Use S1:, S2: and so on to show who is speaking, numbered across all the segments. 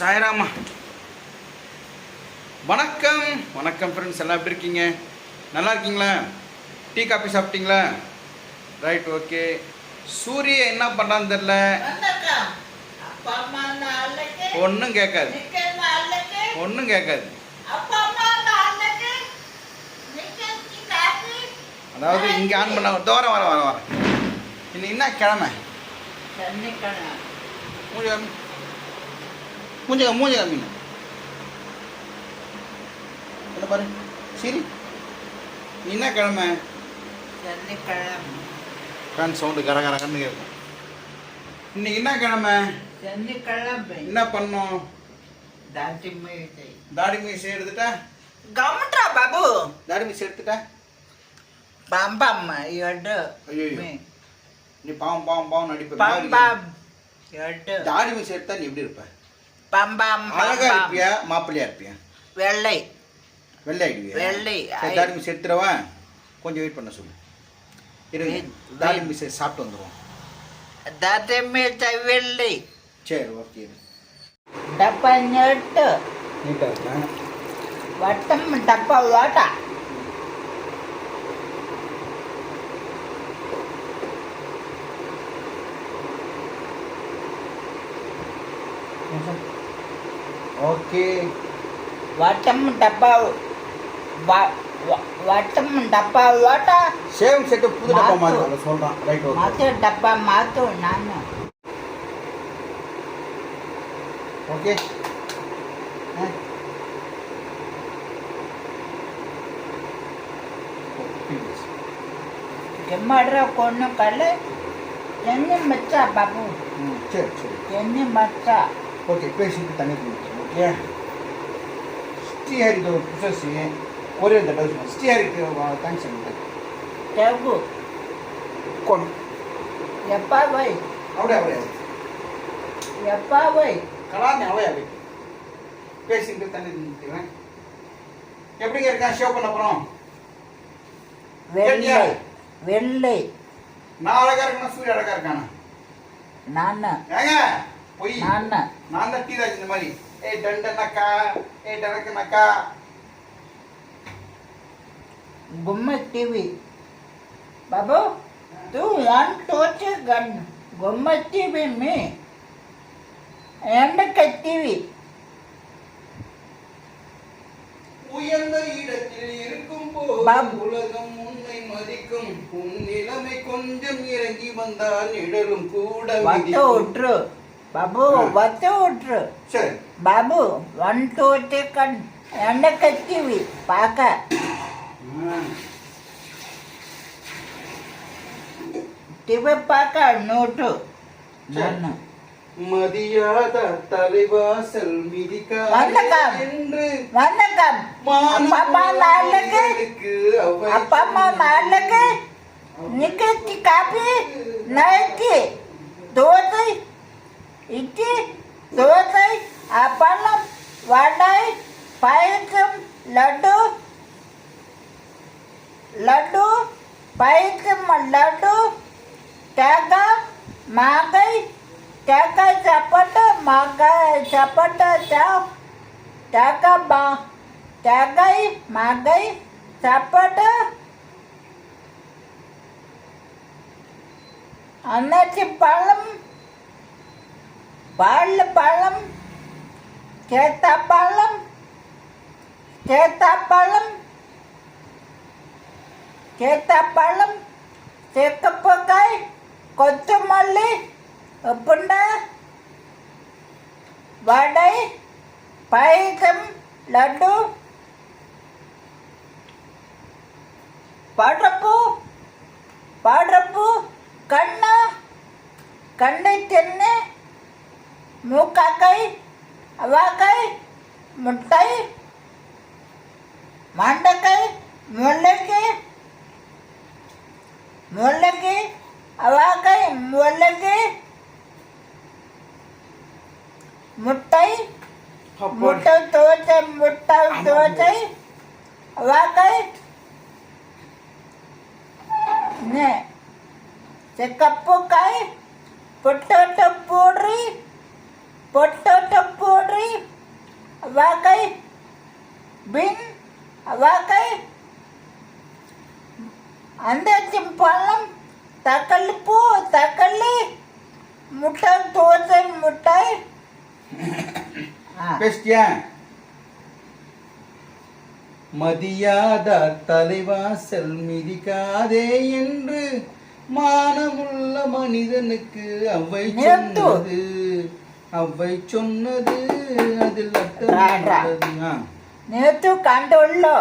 S1: சாயராமா வணக்கம் வணக்கம் ஃப்ரெண்ட்ஸ் எல்லாம் எப்படி இருக்கீங்க நல்லா இருக்கீங்களா டீ காஃபி சாப்பிட்டீங்களா ரைட் ஓகே சூரிய என்ன பண்ணான்னு தெரில ஒன்றும் கேட்காது ஒன்றும் கேட்காது அதாவது இங்கே ஆன் பண்ண தோரம் வர வர வர இன்னும் என்ன கிழமை மூஞ்ச மூஞ்ச காமிங்க என்ன பாரு சரி நீ என்ன கிழமை கண் சவுண்டு கர கர கண்ணு கேட்கும் இன்னைக்கு என்ன கிழமை
S2: சனிக்கிழமை
S1: என்ன பண்ணோம்
S2: தாடி மீசை
S1: தாடி மீசை எடுத்துட்டா
S2: கம்ட்ரா பாபு
S1: தாடி மீசை எடுத்துட்டா
S2: பாம்பாம் எடு
S1: ஐயோ நீ பாவம் பாம் பாம் நடிப்ப
S2: பாம்பாம் எடு
S1: தாடி மீசை எடுத்தா நீ எப்படி இருப்ப பம்பம் அழகா இருப்பியா மாப்பிள்ளையா இருப்பியா வெள்ளை வெள்ளை ஆயிடுவியா வெள்ளை சரி தாலிமி கொஞ்சம் வெயிட் பண்ண சொல்லு இருங்க தாலிமி சரி சாப்பிட்டு வந்துடுவோம்
S2: தாத்தமே வெள்ளை சரி ஓகே டப்பா நீட்டு நீட்டாக வட்டம் டப்பா ஓட்டா ஓகே வட்டம் டப்பா வட்டம் டப்பா லோட்டா
S1: சேம் செட்டு புது டப்பா மாதிரி சொல்றான் ரைட் ஓகே
S2: மாத்து டப்பா மாத்து நான் ஓகே எம்மாடுற கொண்டு கல் என்ன மச்சா பாபு சரி சரி என்ன மச்சா
S1: ஓகே பேசிட்டு தண்ணி இல்லையா ஸ்ரீஹரிக்கு ஒரு புஷஸு ஒரே இந்த பதில் சொல்லுங்கள் ஸ்ரீஹரிக்கு தேங்க்ஸ் சொல்லுங்கள் டேபு கொண்டு எப்பா போய் அப்படியே அப்படியே எப்பா போய் கலாந்தி அவளே அப்படி பேசிட்டு தண்ணி நின்றுக்கிறேன் எப்படிங்க இருக்கா ஷோ பண்ண போகிறோம்
S2: வெள்ளை வெள்ளை
S1: நான் அழகா இருக்கணும் சூரிய அழகா இருக்கானா நான் ஏங்க பொய் நான்
S2: தான்
S1: டீராஜ் இந்த மாதிரி ஏய் டண்டனக்கா ஏய் டனக்கனக்கா
S2: பொம்மை டிவி பாபு தூ ஒன் டோச் கன் பொம்மை டிவி மீ எந்த கத்திவி
S1: உயர்ந்த இடத்தில் இருக்கும் போது உலகம் உன்னை மதிக்கும் உன் நிலைமை கொஞ்சம் இறங்கி வந்தால் நிழலும் கூட
S2: ஒற்று ಬಾಬು ಒತ್ತು ಹುಟ್ರು ಸರಿ ಬಾಬು ಒನ್ ಟೂ ತ್ರೀ ಕಣ್ ಎಣ್ಣ ಕಚ್ತೀವಿ ಪಾಕ ತಿವೆ ಪಾಕ ನೋಟು ನಾನು
S1: மதியாத தலைவாசல் மிதிக்காம்
S2: என்று வணக்கம் அப்பா நாளுக்கு அப்பா அம்மா நாளுக்கு நிக்கி காப்பி நைக்கி தபட த தகபா தகை மகை தபட அன்னாச்சி பழம் பழ பழம் கேத்தா பழம் கேத்தா பழம் கேத்தா பழம் தேக்கப்பக்காய் கொத்தமல்லி புண்டை வடை பயசம் லட்டு பாடுறப்போ பாடுறப்போ கண்ணா கண்ணை தென்னு மூக்காக்கை அவாக்கை முட்டை மண்டக்கை முள்ளக்கி முள்ளக்கி அவாக்கை முள்ளக்கி मुटाई खपोट मुटा तोते मुटा उडवा काय वा काय ने जकपो काय पोटटपोडरी पोटटपोडरी वा काय बिन वा काय
S1: பேசிட்டியா மதியாத தலைவாசல் மிதிக்காதே என்று மானமுள்ள மனிதனுக்கு அவை சொன்னது அவை சொன்னது அதில்
S2: நேற்று கண்டு உள்ளோ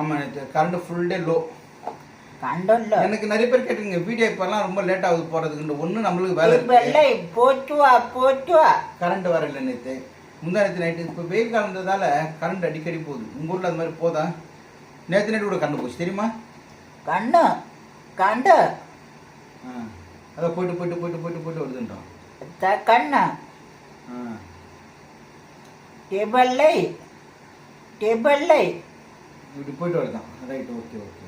S1: ஆமா நேற்று கரண்ட் ஃபுல் டே லோ கண்டோம்ல எனக்கு நிறைய பேர் கேட்டுங்க வீடியோ இப்பெல்லாம் ரொம்ப லேட் ஆகுது போறதுக்கு ஒண்ணு நம்மளுக்கு வேலை
S2: இப்ப இல்ல போச்சுவா போச்சுவா
S1: கரண்ட் வரல நேத்து முந்தா நேற்று நைட்டு இப்போ வெயில் காலந்ததால கரண்ட் அடிக்கடி போகுது உங்கள் ஊரில் அது மாதிரி போதா நேற்று நைட்டு கூட கரண்ட் போச்சு தெரியுமா
S2: கண்ணு கண்டு ஆ
S1: அதை போயிட்டு போயிட்டு போயிட்டு போயிட்டு போயிட்டு வருதுன்றோம்
S2: கண்ணு டேபிள் டெபல்லை
S1: இப்படி போயிட்டு வருதான் ரைட் ஓகே ஓகே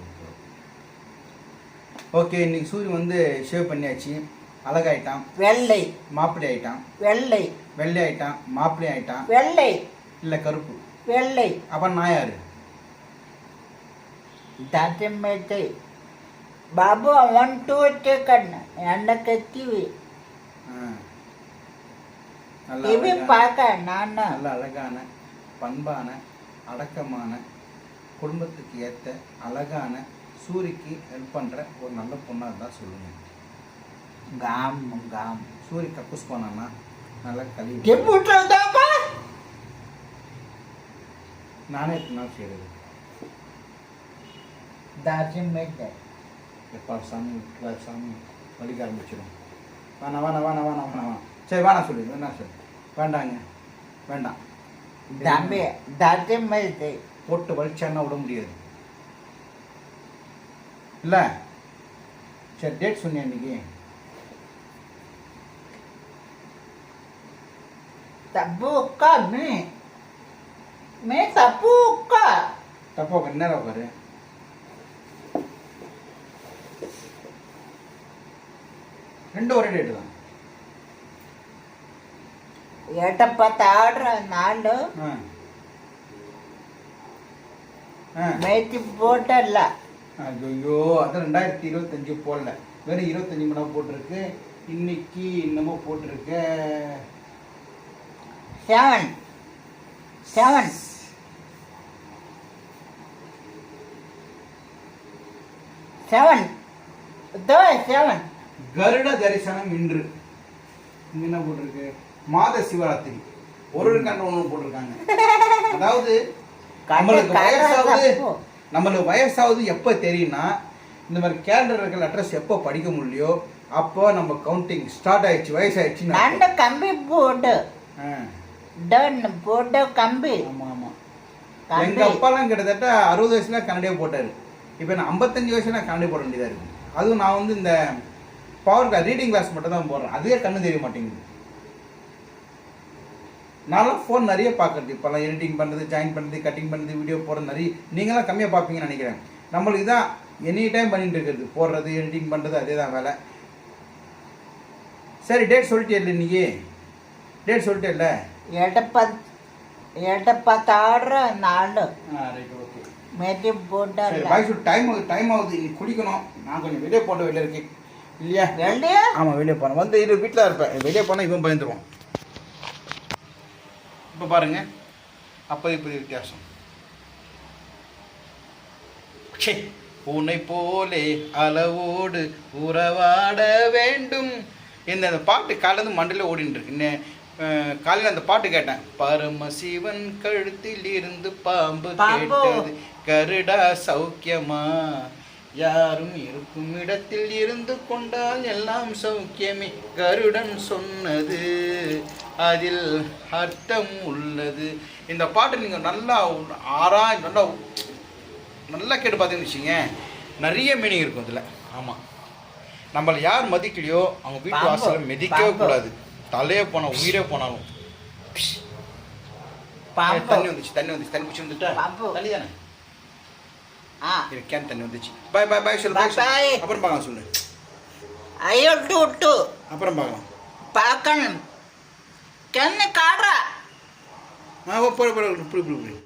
S1: ஓகே இன்னைக்கு சூரியன் வந்து ஷேவ் பண்ணியாச்சு அழகாயிட்டான் வெள்ளை மாப்பிள்ளை ஆயிட்டான் வெள்ளை வெள்ளை ஆயிட்டான் மாப்பிள்ளை ஆயிட்டான் வெள்ளை இல்ல கருப்பு வெள்ளை அப்ப நான் யாரு
S2: தசமேத்தை பாபு ஒன் டூ டூ கண்ணு எனக்கு டிவி டிவி பார்க்க நான் நல்ல
S1: அழகான பண்பான அடக்கமான குடும்பத்துக்கு ஏற்ற அழகான சூரிக்கு ஹெல்ப் பண்ணுற ஒரு நல்ல பொண்ணாக இருந்தால் சொல்லுங்கள்
S2: காம் காம்
S1: சூரி கக்கூஸ் பண்ணான்னா நல்லா
S2: கழுவி
S1: நானே நாள் செய்யறது
S2: தார்ஜிங் மேக்க
S1: எப்பா சாமி சாமி வலிக்க ஆரம்பிச்சிடும் வாணா வாணா வாணா வாணா வாணா சரி வாணா சொல்லு என்ன சொல்லு வேண்டாங்க வேண்டாம்
S2: தம்பி தார்ஜிங் மேத்தை
S1: போட்டு வலிச்சான்னா விட முடியாது ಇಲ್ಲ ಸರ್ ಡೇಟ್ ಸುನ್ಯಾನಿಗೆ
S2: ತಬ್ಬುಕ್ಕ ಮೇ ಮೇ ತಪ್ಪುಕ್ಕ
S1: ತಪ್ಪು ಕನ್ನಡ ಬರ್ರಿ ரெண்டு ஒரே டேட்டு தான்
S2: ஏட்ட பத்து ஆடுற நாலு நேற்று போட்டல
S1: ஐயோ அது ரெண்டாயிரத்தி இருபத்தஞ்சு போடல வெறும் இருபத்தஞ்சி மணி போட்டிருக்கு இன்னைக்கு என்னமோ போட்டிருக்கு
S2: seven seven seven seven
S1: Garuda தரிசனம் இன்று என்ன போட்டிருக்கு மாத சிவராத்திரி ஒரு கண்ணு கண்ட ஒன்று போட்டிருக்காங்க அதாவது வயசாவது நம்மளுக்கு வயசாவது எப்போ தெரியும்னா இந்த மாதிரி கேலண்டர் இருக்கிற அட்ரஸ் எப்போ படிக்க முடியோ அப்போ நம்ம கவுண்டிங் ஸ்டார்ட் ஆயிடுச்சு வயசாயிடுச்சு
S2: அந்த கம்பி போடு போட்டு கம்பி ஆமாம் ஆமாம்
S1: எங்கள் அப்பாலாம் கிட்டத்தட்ட அறுபது வயசுல கன்னடியாக போட்டார் இப்போ நான் ஐம்பத்தஞ்சு வயசுல நான் கன்னடி போட வேண்டியதாக இருக்கு அதுவும் நான் வந்து இந்த பவர் ரீடிங் கிளாஸ் மட்டும் தான் போடுறேன் அதுவே கண்ணு தெரிய மாட்டேங்குது நான்லாம் ஃபோன் நிறைய பார்க்குறது இப்போல்லாம் எடிட்டிங் பண்ணுறது ஜாயின் பண்ணுறது கட்டிங் பண்ணுறது வீடியோ போடுறது நிறைய நீங்களாம் கம்மியாக பார்ப்பீங்கன்னு நினைக்கிறேன் நம்மளுக்கு தான் எனி டைம் பண்ணிகிட்டு இருக்கிறது போடுறது எடிட்டிங் பண்ணுறது அதே தான் வேலை சரி டேட் சொல்லிட்டே இல்லை இன்னைக்கு டேட் சொல்லிட்டே இல்லை டைம் ஆகுது டைம் ஆகுது நான் கொஞ்சம் வெளியே போட்ட வெளியே இருக்கேன் இல்லையா வெளியே போனேன் வந்து இது வீட்டில் இருப்பேன் வெளியே போனால் இவன் பயந்துருவான் இப்போ பாருங்கள் அப்போ இப்படி வித்தியாசம் சே உன்னை போலே அளவோடு உறவாட வேண்டும் இந்த அந்த பாட்டு இருந்து மண்டல ஓடின்னு இருக்கு காலையில் அந்த பாட்டு கேட்டேன் பரமசிவன் கழுத்தில் இருந்து பாம்பு
S2: கேட்டது
S1: கருடா சௌக்கியமா யாரும் இருக்கும் இடத்தில் இருந்து கொண்டால் எல்லாம் சௌக்கியமே கருடன் சொன்னது அதில் அர்த்தம் உள்ளது இந்த பாட்டு நீங்கள் நல்லா ஆறா நல்லா நல்லா கேட்டு பார்த்தீங்கன்னு வச்சுங்க நிறைய மீனிங் இருக்கும் இதில் ஆமாம் நம்மளை யார் மதிக்கலையோ அவங்க வீட்டு வாசல மிதிக்கவே கூடாது தலையே போனால் உயிரே போனாலும் தண்ணி வந்துச்சு தண்ணி வந்துச்சு தண்ணி பிடிச்சி வந்துட்டா தண்ணி தானே இருக்கேன் தண்ணி வந்துச்சு பாய் பாய் பாய் சொல்லு பாய் பாய் அப்புறம் பார்க்கலாம் சொல்லு
S2: ஐயோ விட்டு விட்டு அப்புறம் பார்க்கலாம் பார்க்கணும் கண்ணு காடுறா
S1: ஆ புரி புரி புரி புரி